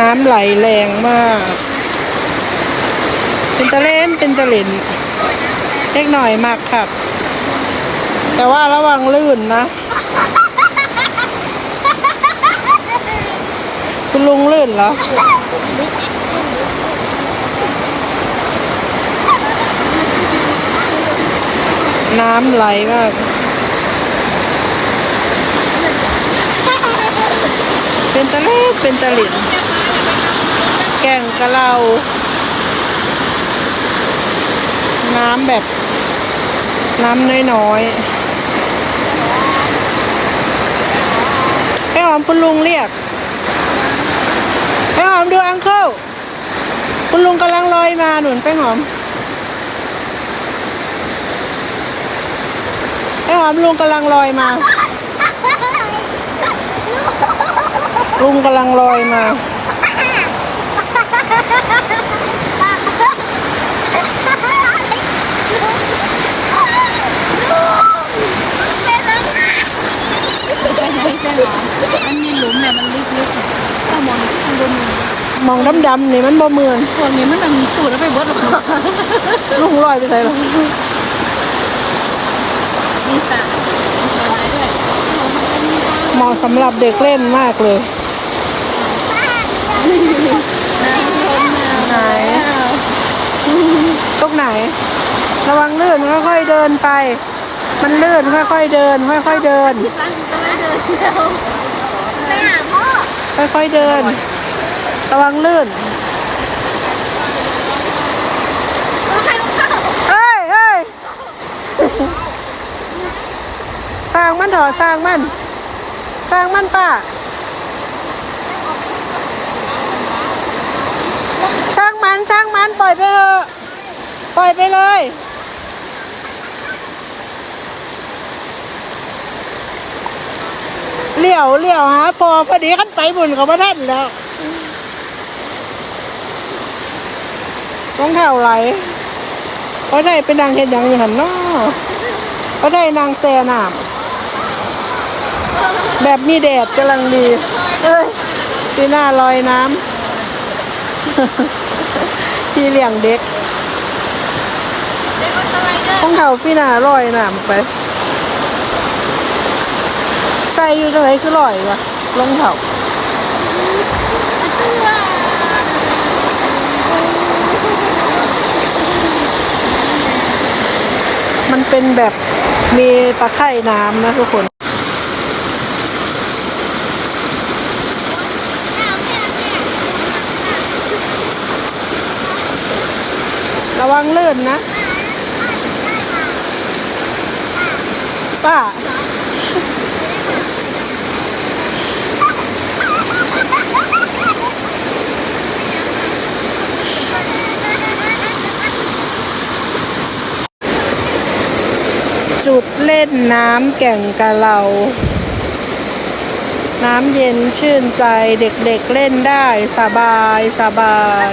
น้ำไหลแรงมาก เป็นตะเล่นเป็นตะเล่นเล็กหน่อยมากครับแต่ว่าระวังลื่นนะ คุณลุงลื่นเหรอน้ำไหลมาก เป็นตะเล่นเป็นตะหลิน แก่งกะเหลาน้ำแบบ น้ำน้อยๆไปหอมคุณลุงเรียกไปหอมดูอังเคิลคุณลุงกำลังลอยมาหนุนไปหอมไปหอมลุงกำลังลอยมา ลุงกำลังลอยมา มั นมีหลุมเนี่ยมันลึกๆเนี่ยถ้ามองข้างบนมันมองดำๆนี่มันบ่เหมือนพวกนี้มันต้องสูดแล้วไปเบิดหรอกลุงลอยไปไหนหรอมีสระมีสระไหนด้วยโอ้มันเป็นมีทางเหมาะสำหรับเด็กเล่นมากเลยน้ำล้นน้ำไหนแล้วตรงไหน ระวังลื่นค่อยๆเดินไป มันลื่นค่อยๆเดิน ค่อยๆเดิน ร้านจะไม่เดินเที่ยวไปหาพ่อ ค่อยๆเดิน ระวังลื่นเอาใครลูกเข้าเฮ้ยเฮ้ยสร้างมันเถอะสร้างมัน สร้างมันป้าช่างมันช่างมันปล่อยไปเถอะปล่อยไปเลย เลี้ยวเลี้ยวหาพอพอดีขั้นไปบุญกับพระท่านแล้วรองเท้าไหลก็ได้เป็นนางเห็นอย่างอยู่หันเนาะก็ได้นางแซน้ำแบบมีแดดกำลังดีเอ้ยปีหน้าลอยน้ำพี่เลี้ยงเด็กต้องเท้าพี่หน้าลอยน้ำไป ใส่อยู่จังไหนคือลอยวะรองเท้าอมันเป็นแบบมีตะไคร่น้ำนะทุกคน ระวังเลื่นนะป้า จุดเล่นน้ำแก่งกะเหลาน้ำเย็นชื่นใจเด็กๆเเล่นได้สบายสบาย